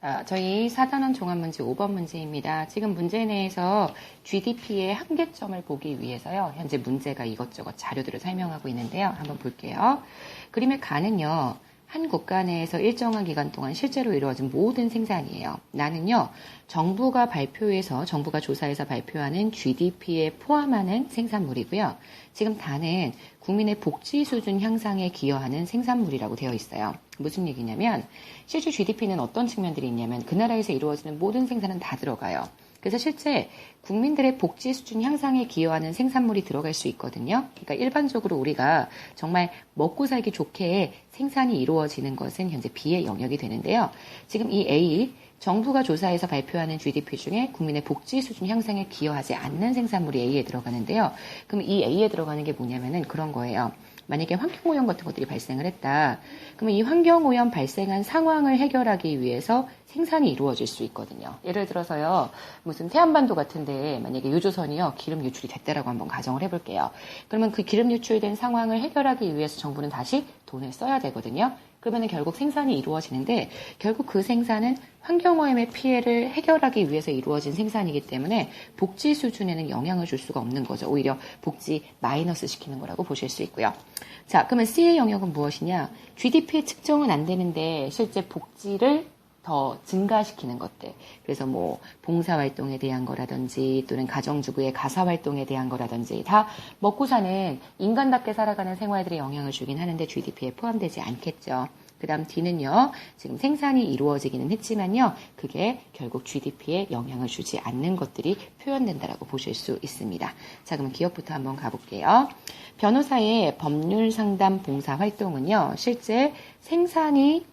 자, 저희 4단원 종합문제 5번 문제입니다. 지금 문제 내에서 GDP의 한계점을 보기 위해서요. 현재 문제가 이것저것 자료들을 설명하고 있는데요. 한번 볼게요. 그림의 간은요. 한 국가 내에서 일정한 기간 동안 실제로 이루어진 모든 생산이에요. 나는요, 정부가 발표해서, 정부가 조사해서 발표하는 GDP에 포함하는 생산물이고요. 지금 다는 국민의 복지 수준 향상에 기여하는 생산물이라고 되어 있어요. 무슨 얘기냐면, 실제 GDP는 어떤 측면들이 있냐면, 그 나라에서 이루어지는 모든 생산은 다 들어가요. 그래서 실제 국민들의 복지 수준 향상에 기여하는 생산물이 들어갈 수 있거든요. 그러니까 일반적으로 우리가 정말 먹고 살기 좋게 생산이 이루어지는 것은 현재 B의 영역이 되는데요. 지금 이 A, 정부가 조사해서 발표하는 GDP 중에 국민의 복지 수준 향상에 기여하지 않는 생산물이 A에 들어가는데요. 그럼 이 A에 들어가는 게 뭐냐면은 그런 거예요. 만약에 환경오염 같은 것들이 발생을 했다. 그러면 이 환경오염 발생한 상황을 해결하기 위해서 생산이 이루어질 수 있거든요. 예를 들어서요, 무슨 태안반도 같은데 만약에 유조선이요, 기름 유출이 됐다라고 한번 가정을 해볼게요. 그러면 그 기름 유출된 상황을 해결하기 위해서 정부는 다시 돈을 써야 되거든요. 그러면 결국 생산이 이루어지는데 결국 그 생산은 환경오염의 피해를 해결하기 위해서 이루어진 생산이기 때문에 복지 수준에는 영향을 줄 수가 없는 거죠. 오히려 복지 마이너스 시키는 거라고 보실 수 있고요. 자, 그러면 C의 영역은 무엇이냐? GDP의 측정은 안 되는데 실제 복지를 더 증가시키는 것들. 그래서 뭐 봉사활동에 대한 거라든지 또는 가정주부의 가사활동에 대한 거라든지 다 먹고 사는 인간답게 살아가는 생활들에 영향을 주긴 하는데 GDP에 포함되지 않겠죠. 그 다음 D는요, 지금 생산이 이루어지기는 했지만요, 그게 결국 GDP에 영향을 주지 않는 것들이 표현된다라고 보실 수 있습니다. 자, 그러면 기업부터 한번 가볼게요. 변호사의 법률 상담 봉사 활동은요, 실제 생산이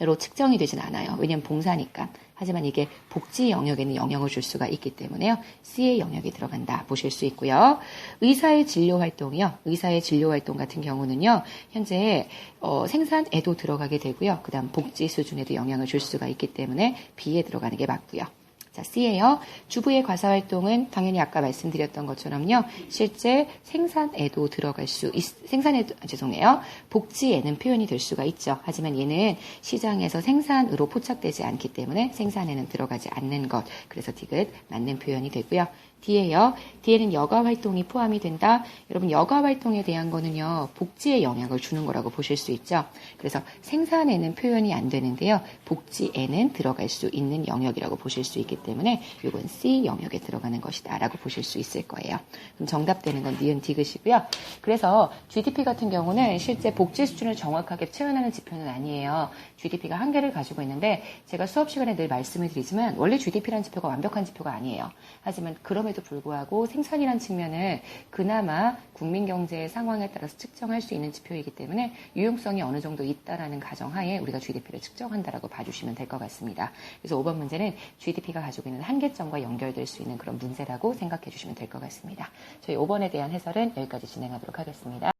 로 측정이 되진 않아요. 왜냐하면 봉사니까. 하지만 이게 복지 영역에는 영향을 줄 수가 있기 때문에요. C의 영역이 들어간다 보실 수 있고요. 의사의 진료 활동이요. 의사의 진료 활동 같은 경우는요. 현재 어, 생산에도 들어가게 되고요. 그 다음 복지 수준에도 영향을 줄 수가 있기 때문에 B에 들어가는 게 맞고요. 자, C예요. 주부의 과사 활동은 당연히 아까 말씀드렸던 것처럼요. 실제 생산에도 들어갈 수 있, 생산에도 아, 죄송해요. 복지에는 표현이 될 수가 있죠. 하지만 얘는 시장에서 생산으로 포착되지 않기 때문에 생산에는 들어가지 않는 것. 그래서 디귿 맞는 표현이 되고요. D예요. D에는 여가 활동이 포함이 된다. 여러분 여가 활동에 대한 거는요. 복지에 영향을 주는 거라고 보실 수 있죠. 그래서 생산에는 표현이 안 되는데요. 복지에는 들어갈 수 있는 영역이라고 보실 수 있기 때문에 이건 C 영역에 들어가는 것이다 라고 보실 수 있을 거예요. 그럼 정답되는 건 니은 디귿이고요. 그래서 GDP 같은 경우는 실제 복지 수준을 정확하게 표현하는 지표는 아니에요. GDP가 한계를 가지고 있는데 제가 수업 시간에 늘 말씀을 드리지만 원래 GDP라는 지표가 완벽한 지표가 아니에요. 하지만 그럼에도 불구하고 생산이란 측면은 그나마 국민 경제의 상황에 따라서 측정할 수 있는 지표이기 때문에 유용성이 어느 정도 있다라는 가정하에 우리가 GDP를 측정한다라고 봐주시면 될 것 같습니다. 그래서 5번 문제는 GDP가 가지고 있는 한계점과 연결될 수 있는 그런 문제라고 생각해 주시면 될 것 같습니다. 저희 5번에 대한 해설은 여기까지 진행하도록 하겠습니다.